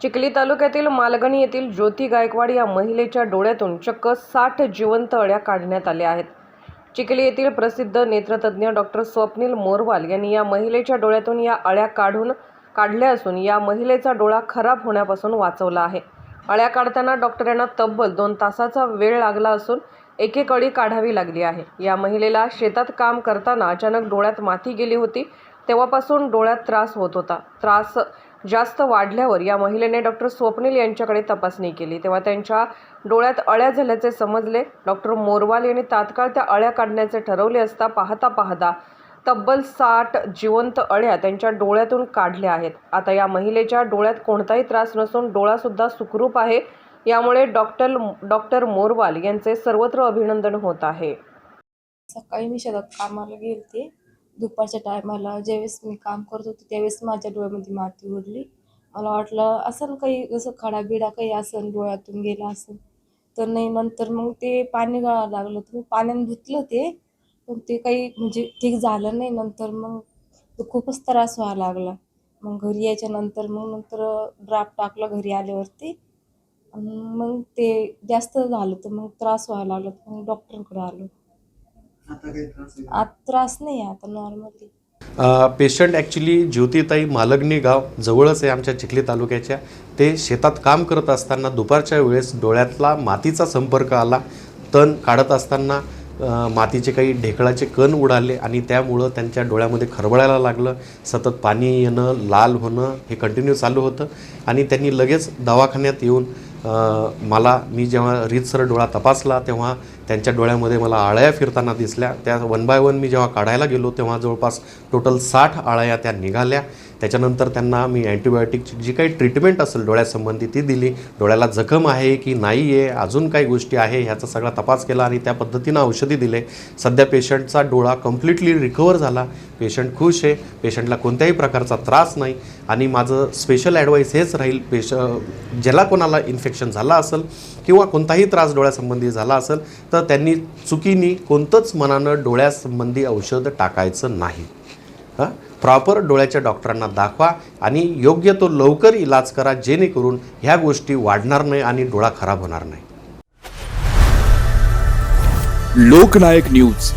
चिखली तालुक्यातील मालगणी येथील ज्योती गायकवाड या महिलेच्या डोळ्यातून चक्क साठ जिवंत अळ्या काढण्यात आल्या आहेत. चिखली येथील प्रसिद्ध नेत्रतज्ञ डॉक्टर स्वप्नील मोरवाल यांनी या महिलेच्या डोळ्यातून या अळ्या काढून काढल्या असून या महिलेचा डोळा खराब होण्यापासून वाचवला आहे. अळ्या काढताना डॉक्टरांना तब्बल दोन तासाचा वेळ लागला असून एकेक अळी काढावी लागली आहे. या महिलेला शेतात काम करताना अचानक डोळ्यात माती गेली होती. तेव्हापासून डोळ्यात त्रास होत होता. त्रास जास्त वाढल्यावर या महिलेने डॉक्टर स्वप्नील यांच्याकडे तपासणी केली. तेव्हा त्यांच्या डोळ्यात अळ्या झाल्याचे समजले. डॉक्टर मोरवाल यांनी तात्काळ त्या अळ्या काढण्याचे ठरवले असता पाहता पाहता तब्बल साठ जिवंत अळ्या त्यांच्या डोळ्यातून काढल्या आहेत. आता या महिलेच्या डोळ्यात कोणताही त्रास नसून डोळासुद्धा सुखरूप आहे. यामुळे डॉक्टर डॉक्टर मोरवाल यांचे सर्वत्र अभिनंदन होत आहे. सकाळी मी शेतात कामाला गेलते. दुपारच्या टायमाला ज्यावेळेस मी काम करत होते त्यावेळेस माझ्या डोळ्यामध्ये माती उडली. मला वाटलं असं काही जसं खडाबिडा काही असं डोळ्यातून गेला असेल तर नाही नंतर मग ते पाणी गळायला लागलं. तर मी पाण्याने धुतलं ते पण ते काही म्हणजे ठीक झालं नाही. नंतर मग तो खूपच त्रास व्हायला लागला. मग घरी यायच्या नंतर मग नंतर ड्राफ टाकलं घरी आल्यावरती. मग ते जास्त झालं तर मग त्रास व्हायला लागला. तर मग डॉक्टरकडे आलो. आता काही त्रास आहे आता त्रास नाही आहे आता नॉर्मली पेशंट ॲक्च्युली ज्योतिताई मालगणी गाव जवळच आहे आमच्या चिखली तालुक्याच्या. ते शेतात काम करत असताना दुपारच्या वेळेस डोळ्यातला मातीचा संपर्क आला. तण काढत असताना अ, मातीचे काही ढेकळाचे कण उडाले आणि त्यामुळं त्यांच्या डोळ्यामध्ये खरबळायला लागलं. सतत पाणी येणं लाल होणं हे कंटिन्यू चालू होतं. आणि त्यांनी लगेच दवाखान्यात येऊन मला मी जेव्हा रीतसर डोळा तपासला तेव्हा त्यांच्या डोळ्यामध्ये मला आळ्या फिरताना दिसल्या. त्या वन बाय वन मी जेव्हा काढायला गेलो तेव्हा जवळपास टोटल साठ आळ्या त्या निघाल्या. त्याच्यानंतर त्यांना मी अँटीबायोटिकची जी काही ट्रीटमेंट असेल डोळ्यासंबंधी ती दिली. डोळ्याला जखम आहे की नाही आहे अजून काही गोष्टी आहे ह्याचा सगळा तपास केला आणि त्या पद्धतीनं औषधी दिले. सध्या पेशंटचा डोळा कम्प्लिटली रिकवर झाला. पेशंट खुश आहे. पेशंटला कोणत्याही प्रकारचा त्रास नाही. आणि माझं स्पेशल ॲडवाईस हेच राहील पेश ज्याला कोणाला इन्फेक्शन झालं असेल किंवा कोणताही त्रास डोळ्यासंबंधी झाला असेल तर त्यांनी चुकीनी कोणतंच मनानं डोळ्यासंबंधी औषध टाकायचं नाही. हां? प्रॉपर डोळ्याच्या डॉक्टरांना दाखवा आणि योग्य तो लवकर इलाज करा जेणेकरून ह्या गोष्टी वाढणार नाही आणि डोळा खराब होणार नाही. लोकनायक न्यूज.